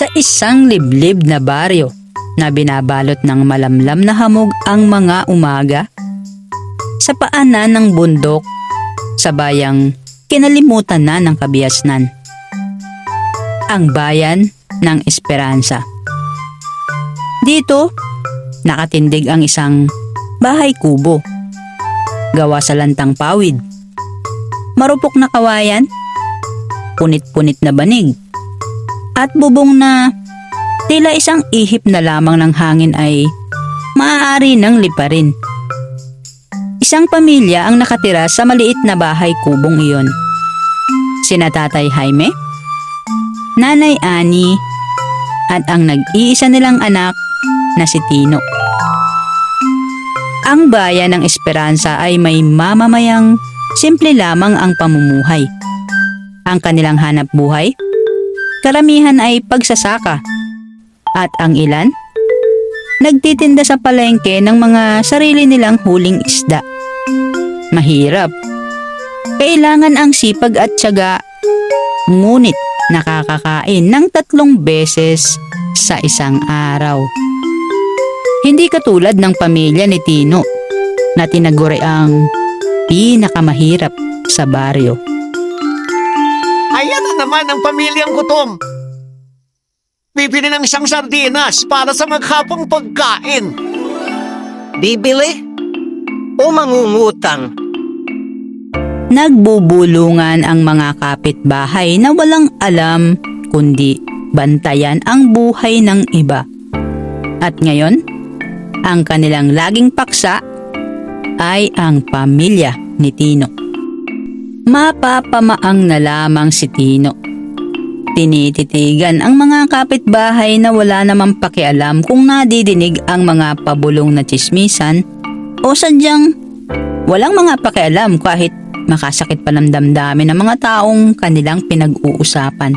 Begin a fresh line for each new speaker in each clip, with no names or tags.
Sa isang liblib na baryo na binabalot ng malamlam na hamog ang mga umaga, sa paanan ng bundok, sa bayang kinalimutan na ng kabiasnan. Ang bayan ng Esperanza. Dito, nakatindig ang isang bahay kubo. Gawa sa lantang pawid. Marupok na kawayan, punit-punit na banig, at bubong na tila isang ihip na lamang ng hangin ay maaari ng liparin. Isang pamilya ang nakatira sa maliit na bahay kubong iyon. Sina Tatay Jaime, Nanay Ani, at ang nag-iisa nilang anak na si Tino. Ang bayan ng Esperanza ay may mamamayang simple lamang ang pamumuhay. Ang kanilang hanap buhay, karamihan ay pagsasaka at ang ilan, nagtitinda sa palengke ng mga sarili nilang huling isda. Mahirap. Kailangan ang sipag at tiyaga, ngunit nakakakain ng tatlong beses sa isang araw. Hindi katulad ng pamilya ni Tino na tinaguri ang pinakamahirap sa baryo.
Naman ang pamilyang gutom. Bibili ng isang sardinas para sa maghapong pagkain.
Bibili? O mangungutang?
Nagbubulungan ang mga kapitbahay na walang alam kundi bantayan ang buhay ng iba. At ngayon, ang kanilang laging paksa ay ang pamilya ni Tino. Mapapamaang na lamang si Tino. Tinititigan ang mga kapitbahay na wala namang pakialam kung nadidinig ang mga pabulong na chismisan o sadyang walang mga pakialam kahit makasakit pa ng damdamin ng mga taong kanilang pinag-uusapan.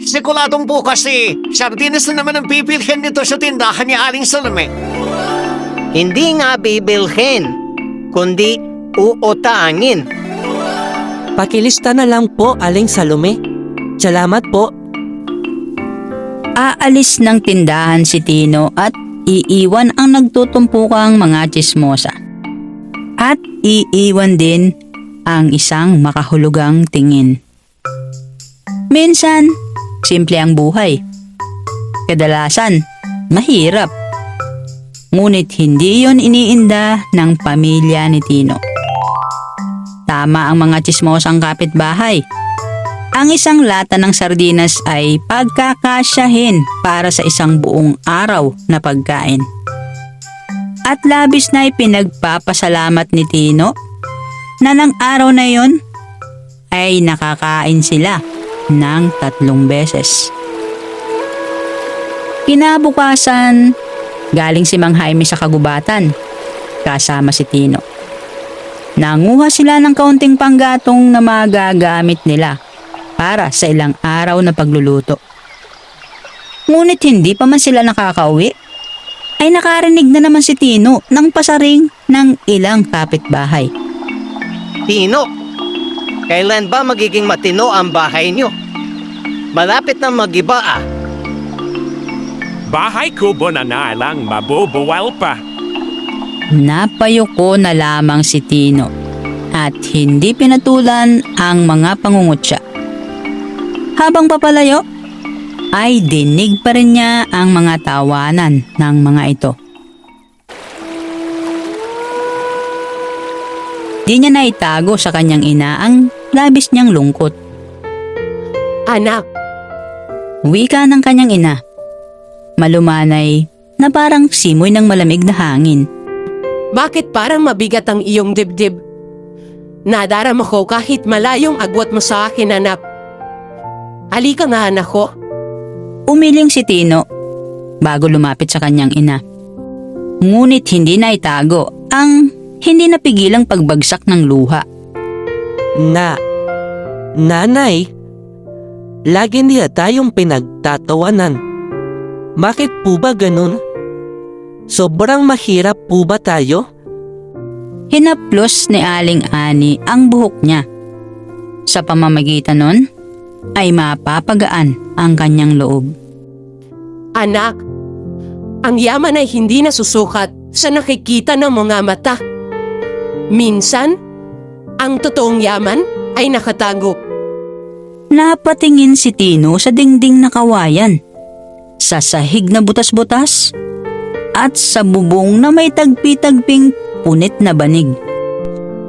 Siguladong bukas eh, sardinas na naman ang pipilhin nito sa tindahan ni Aling Salome.
Hindi nga bibilhin, kundi uutangin.
Pakilista na lang po, Aling Salome. Salamat po.
Aalis ng tindahan si Tino at iiwan ang nagtutumpukang mga chismosa. At iiwan din ang isang makahulugang tingin. Minsan, simple ang buhay. Kadalasan, mahirap. Ngunit hindi yon iniinda ng pamilya ni Tino. Tama ang mga chismosang kapitbahay. Ang isang lata ng sardinas ay pagkakasyahin para sa isang buong araw na pagkain. At labis na ipinagpapasalamat ni Tino na ng araw na yon ay nakakain sila ng tatlong beses. Kinabukasan, galing si Mang Jaime sa kagubatan kasama si Tino. Nanguha sila ng kaunting panggatong na magagamit nila para sa ilang araw na pagluluto. Ngunit hindi pa man sila nakakauwi, ay nakarinig na naman si Tino ng pasaring ng ilang kapitbahay.
Tino, kailan ba magiging matino ang bahay nyo? Malapit na magiba ah.
Bahay kubo na na lang mabubuwal pa.
Napayuko na lamang si Tino at hindi pinatulan ang mga pangungutya. Habang papalayo, ay dinig pa rin niya ang mga tawanan ng mga ito. Di niya naitago sa kanyang ina ang labis niyang lungkot.
Anak,
Wika ng kanyang ina. Malumanay na parang simoy ng malamig na hangin.
Bakit parang mabigat ang iyong dibdib? Nadarama ko kahit malayong agwat mo sa akin, anak. Halika nga, anak ko.
Umiling si Tino bago lumapit sa kanyang ina. Ngunit hindi na itago ang hindi napigilang pagbagsak ng luha.
Na, nanay, lagi niya tayong pinagtatawanan. Bakit po ba ganun? Sobrang mahirap po ba tayo?
Hinaplos ni Aling Ani ang buhok niya. Sa pamamagitan nun, ay mapapagaan ang kanyang loob.
Anak, ang yaman ay hindi nasusukat sa nakikita ng mga mata. Minsan, ang totoong yaman ay nakatago.
Napatingin si Tino sa dingding na kawayan, sa sahig na butas-butas, at sa bubong na may tagpi-tagping punit na banig.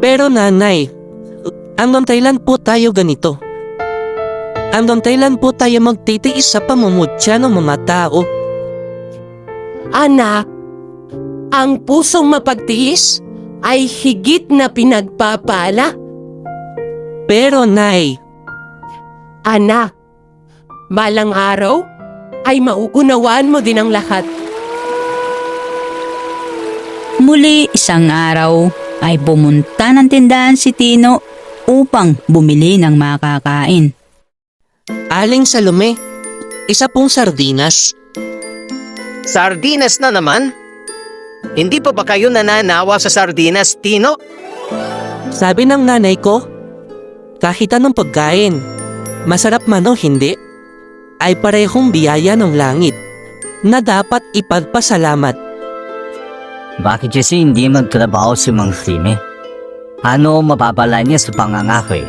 Pero nanay, hanggang kailan po tayo ganito? Hanggang kailan po tayo magtitiis sa pamumutya ng mga tao?
Anak, ang pusong mapagtiis ay higit na pinagpapala.
Pero nay,
Anak, balang araw ay mauunawaan mo din ang lahat.
Muli isang araw ay pumunta ng tindahan si Tino upang bumili ng makakain.
Aling Salome, isa pong sardinas.
Sardinas na naman? Hindi pa ba kayo nananawa sa sardinas, Tino?
Sabi ng nanay ko, kahit anong pagkain, masarap man o hindi, ay parehong biyaya ng langit na dapat ipagpasalamat.
Bakit kasi hindi magtrabaho si Mang Sime? Ano ang mapapala niya sa pangangako eh?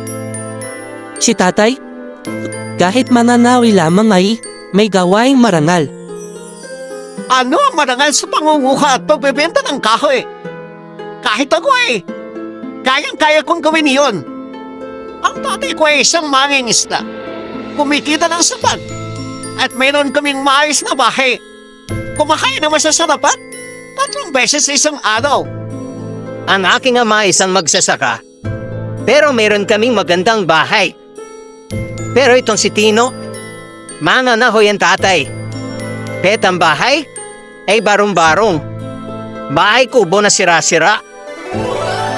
Si tatay, kahit mananawi lamang ay may gawaing marangal.
Ano ang marangal sa pangunguha at pagbebenta ng kahoy? Kahit ako eh, kayang-kaya kong gawin iyon. Ang tatay ko ay isang mangingisda. Kumikita ng sapat. At mayroon kaming maayos na bahay. Kumakain ng masasarapat. Tatlong beses sa isang araw.
Ang aking ama isang magsasaka. Pero meron kaming magandang bahay. Pero itong si Tino, mananahoy ang tatay. Pet ang bahay, ay barong-barong. Bahay kubo na sira-sira.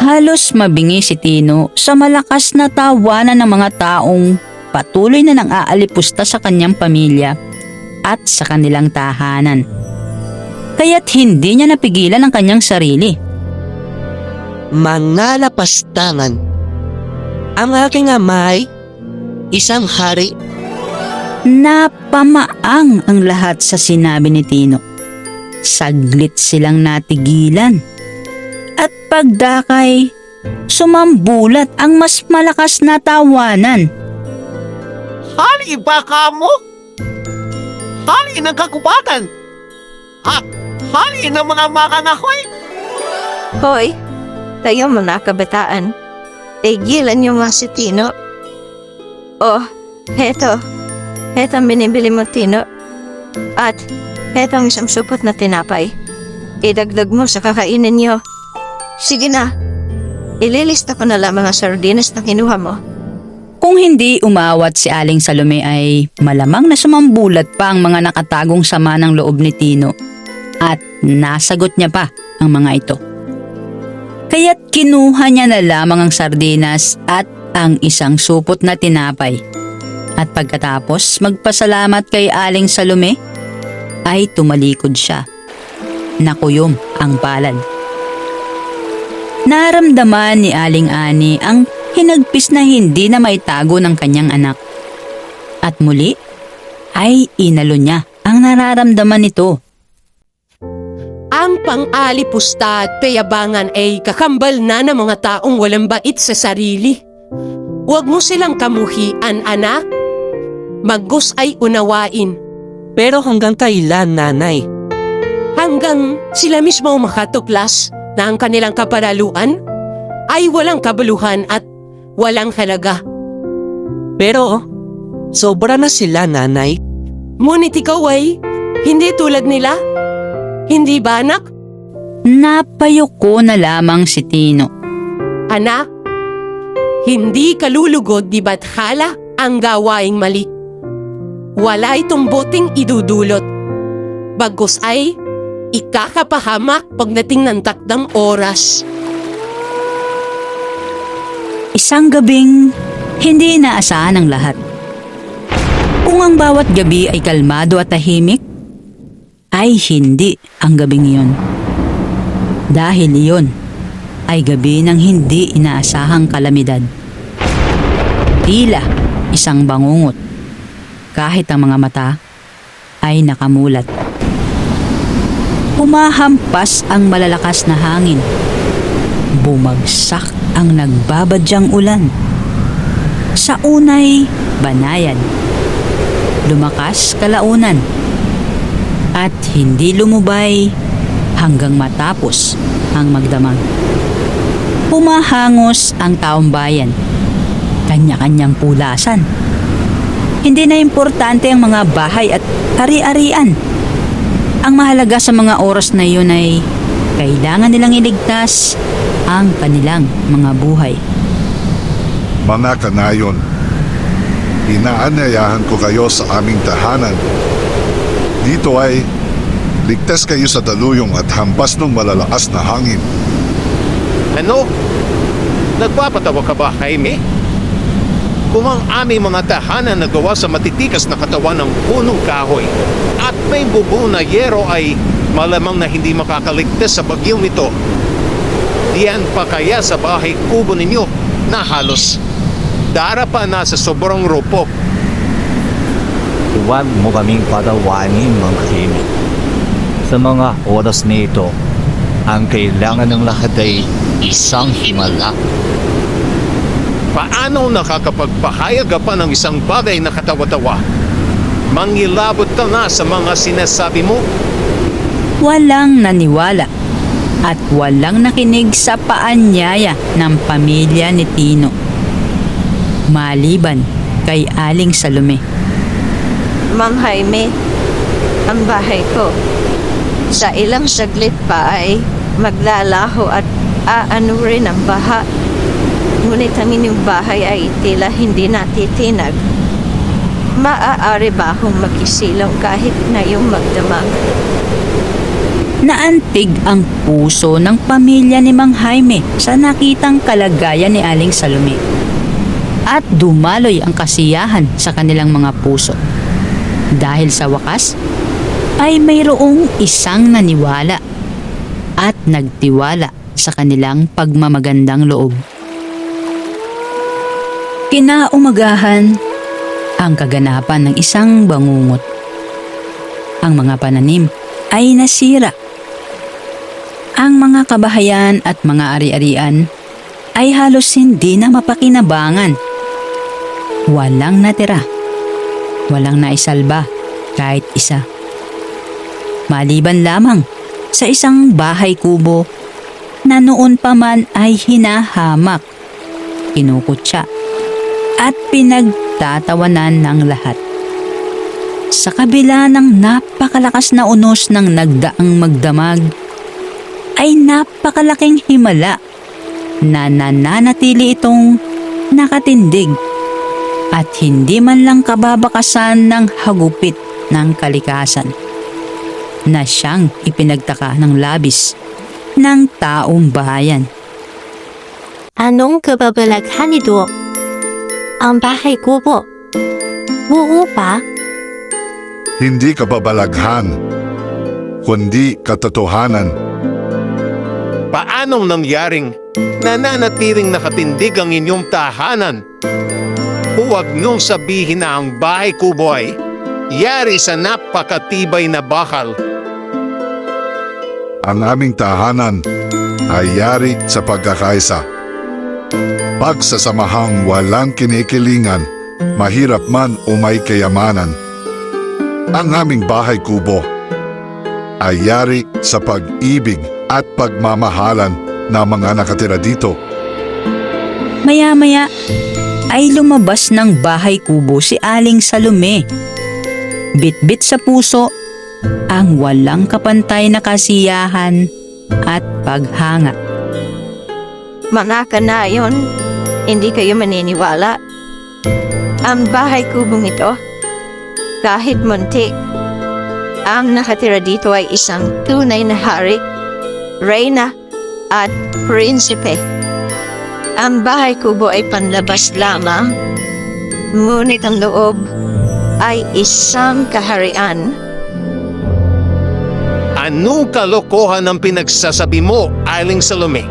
Halos mabingi si Tino sa malakas na tawanan ng mga taong patuloy na nang aalipusta sa kanyang pamilya at sa kanilang tahanan. Kaya't hindi niya napigilan ang kanyang sarili.
Manalapastangan. Ang aking amay, isang hari,
Napamaang ang lahat sa sinabi ni Tino. Saglit silang natigilan. At pagdakay, sumambulat ang mas malakas na tawanan.
Hali ba ka mo? Hali ng kakupatan. Ha? Hali ng mga makangahoy.
Hoy, tayo mga kabataan. Tigilan niyo nga si Tino. Oh, heto. Heto ang binibili mo, Tino. At heto ang isang supot na tinapay. Idagdag mo sa kakainin niyo. Sige na. Ililista ko na lang mga sardinas na kinuha mo.
Kung hindi umawat si Aling Salome ay malamang na sumambulat pa ang mga nakatagong sama ng loob ni Tino at nasagot niya pa ang mga ito. Kaya't kinuha niya na lamang ang sardinas at ang isang supot na tinapay. At pagkatapos magpasalamat kay Aling Salome, ay tumalikod siya. Nakuyom ang palad. Naramdaman ni Aling Ani ang hinagpis na hindi na maitago ng kanyang anak. At muli, ay inalo niya ang nararamdaman nito.
Ang pang-alipusta at payabangan ay kakambal na ng mga taong walang bait sa sarili. Huwag mo silang kamuhian, anak. Magus ay unawain
pero hanggang kailan nanay?
hanggang sila mismo makatuklas na ang kanilang kaparaluan ay walang kabuluhan at walang halaga.
Pero, sobra na sila nanay.
Ngunit ikaw ay hindi tulad nila. Hindi ba anak?
Napayuko na lamang si Tino.
Anak, hindi kalulugod di ba't hala ang gawaing mali. Wala itong boting idudulot. Bagos ay ikakapahamak pagdating ng takdang oras.
Isang gabing hindi inaasahan ng lahat. Kung ang bawat gabi ay kalmado at tahimik, ay hindi ang gabing iyon. Dahil iyon ay gabi ng hindi inaasahang kalamidad. Tila isang bangungot kahit ang mga mata ay nakamulat. Humahampas ang malalakas na hangin. Bumagsak ang nagbabadyang ulan. Sa unay, banayan. Lumakas kalaunan. At hindi lumubay hanggang matapos ang magdamag. Humahangos ang taong bayan. Kanya-kanyang pulasan. Hindi na importante ang mga bahay at ari-arian. Ang mahalaga sa mga oras na iyon ay kailangan nilang iligtas ang kanilang mga buhay.
Mga kanayon, inaanyayahan ko kayo sa aming tahanan. Dito ay ligtas kayo sa daluyong at hampas ng malalakas na hangin.
Ano? Nagpapatawa ka ba, Jaime? Kung ang aming mga tahanan na gawa sa matitikas na katawan ng punong kahoy at may bubo na yero ay malamang na hindi makakaligtas sa bagyong ito, diyan pa kaya sa bahay kubo ninyo na halos darapa na sa sobrang rupok
Huwag mo kaming patawanin, Mang Kimi. Sa mga oras na ito, ang kailangan ng lahat ay isang himala.
Paano nakakapagpahayag ka pa ng isang bagay na katawa-tawa? Mangilabot ka na sa mga sinasabi mo?
Walang naniwala at walang nakinig sa paanyaya ng pamilya ni Tino. Maliban kay Aling Salome.
Mang Jaime, ang bahay ko. Sa ilang saglit pa ay maglalaho at aano rin ang baha. Ngunit ang inyong bahay ay tila hindi natitinag. Maaari ba akong magisilang kahit ngayong magdamag?
Naantig ang puso ng pamilya ni Mang Jaime sa nakitang kalagayan ni Aling Salome. At dumaloy ang kasiyahan sa kanilang mga puso. Dahil sa wakas, ay mayroong isang naniwala at nagtiwala sa kanilang pagmamagandang loob. Kinaumagahan ang kaganapan ng isang bangungot. Ang mga pananim ay nasira. Ang mga kabahayan at mga ari-arian ay halos hindi na mapakinabangan. Walang natira. Walang naisalba kahit isa. Maliban lamang sa isang bahay kubo na noon pa man ay hinahamak, kinukutsa at pinagtatawanan ng lahat. Sa kabila ng napakalakas na unos ng nagdaang magdamag, ay napakalaking himala na nananatili itong nakatindig at hindi man lang kababakasan ng hagupit ng kalikasan na siyang ipinagtaka ng labis ng taong bayan.
Anong kababalaghan ito? Ang bahay kubo. Oo ba?
Hindi kababalaghan, kundi katotohanan.
Paanong nangyaring nananatiling nakatindig ang inyong tahanan? Huwag niyong sabihin na ang bahay kubo ay yari sa napakatibay na bakal.
Ang aming tahanan ay yari sa pagkakaisa. Pagsasamahang walang kinikilingan, mahirap man o may kayamanan. Ang aming bahay kubo ay yari sa pag-ibig at pagmamahalan ng mga nakatira dito.
Maya-maya ay lumabas ng bahay kubo si Aling Salome. Bitbit sa puso ang walang kapantay na kasiyahan at paghanga.
Mga kanayon, hindi kayo maniniwala. Ang bahay kubong ito, kahit munti, ang nakatira dito ay isang tunay na hari, reyna, at prinsipe. Ang bahay kubo ay panlabas lamang, ngunit ang loob ay isang kaharian.
Anong kalokohan ang pinagsasabi mo, Aling Salome?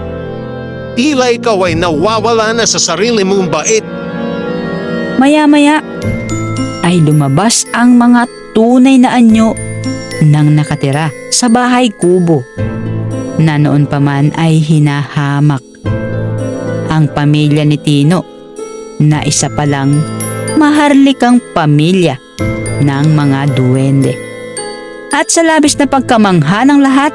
Tila ikaw ay nawawala na sa sarili mong bait.
Maya-maya ay lumabas ang mga tunay na anyo ng nakatira sa bahay kubo na noon pa man ay hinahamak ang pamilya ni Tino na isa palang maharlikang pamilya ng mga duwende. At sa labis na pagkamangha ng lahat,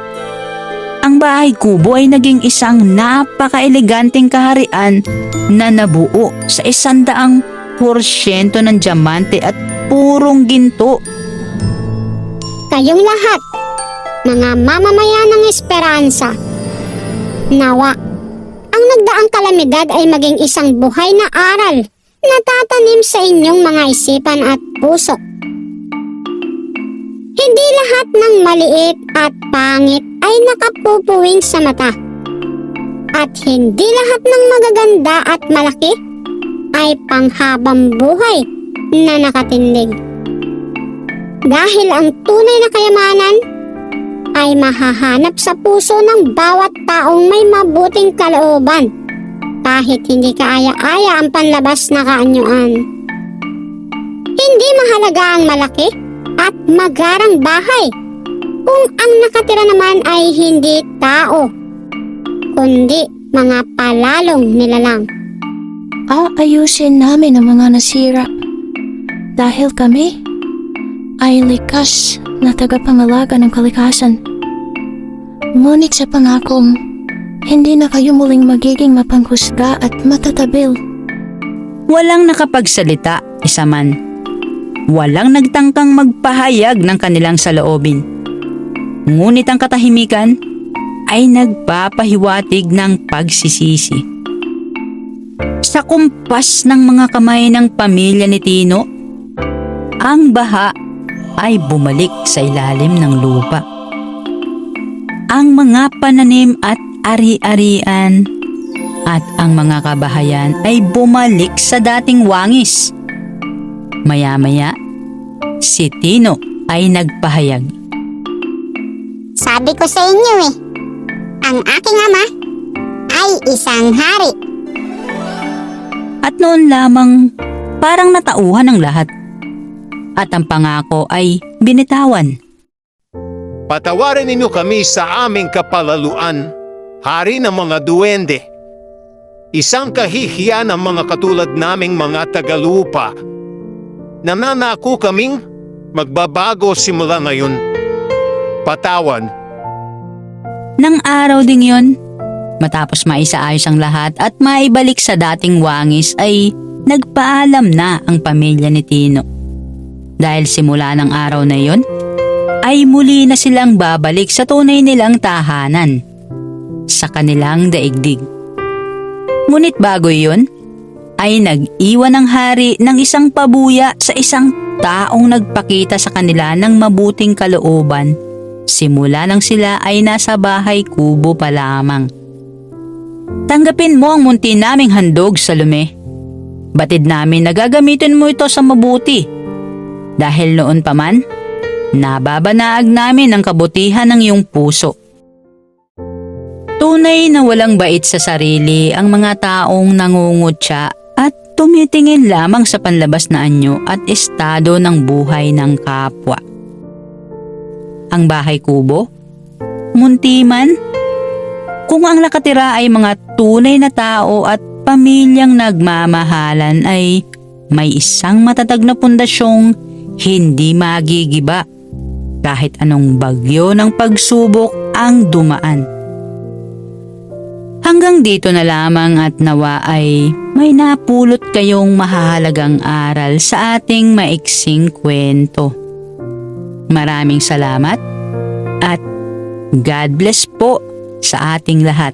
ang bahay kubo ay naging isang napaka-eleganteng kaharian na nabuo sa isandaang porsyento ng diamante at purong ginto.
Kayong lahat, mga mamamayan ng Esperanza. Nawa, ang kalamidad ay maging isang buhay na aral na tatanim sa inyong mga isipan at puso. Hindi lahat ng maliit at pangit ay nakapupuwing sa mata. At hindi lahat ng magaganda at malaki ay panghabang buhay na nakatindig. Dahil ang tunay na kayamanan ay mahahanap sa puso ng bawat taong may mabuting kalooban kahit hindi kaaya-aya ang panlabas na kaanyuan. Hindi mahalaga ang malaki at magarang bahay kung ang nakatira naman ay hindi tao kundi mga palalong nilalang.
Aayusin namin ang mga nasira. Dahil kami ay likas na tagapangalaga ng kalikasan. Ngunit sa pangakong, hindi na kayo muling magiging mapanghusga at matatabil.
Walang nakapagsalita, isa man. Walang nagtangkang magpahayag ng kanilang saloobin. Ngunit ang katahimikan ay nagpapahiwatig ng pagsisisi. Sa kumpas ng mga kamay ng pamilya ni Tino, ang baha ay bumalik sa ilalim ng lupa. Ang mga pananim at ari-arian at ang mga kabahayan ay bumalik sa dating wangis. Maya-maya, si Tino ay nagpahayag.
Sabi ko sa inyo eh, ang aking ama ay isang hari.
At noon lamang parang natauhan ng lahat. At ang pangako ay binitawan.
Patawarin ninyo kami sa aming kapalaluan, hari ng mga duwende. Isang kahihiyan ng mga katulad naming mga tagalupa. Nananako kaming magbabago simula ngayon. Patawan,
Nang araw ding yon, matapos maisaayos ang lahat at maibalik sa dating wangis ay nagpaalam na ang pamilya ni Tino. Dahil simula ng araw na yon, ay muli na silang babalik sa tunay nilang tahanan, sa kanilang daigdig. Ngunit bago yon, ay nag-iwan ng hari ng isang pabuya sa isang taong nagpakita sa kanila ng mabuting kalooban simula nang sila ay nasa bahay kubo pa lamang. Tanggapin mo ang munti naming handog, Salome. Batid namin na gagamitin mo ito sa mabuti. Dahil noon pa man, nababanaag namin ang kabutihan ng iyong puso. Tunay na walang bait sa sarili ang mga taong nangungutya at tumitingin lamang sa panlabas na anyo at estado ng buhay ng kapwa ang bahay kubo? Munti man? Kung ang nakatira ay mga tunay na tao at pamilyang nagmamahalan ay may isang matatag na pundasyong hindi magigiba kahit anong bagyo ng pagsubok ang dumaan. Hanggang dito na lamang at nawa ay may napulot kayong mahalagang aral sa ating maiksing kwento. Maraming salamat at God bless po sa ating lahat.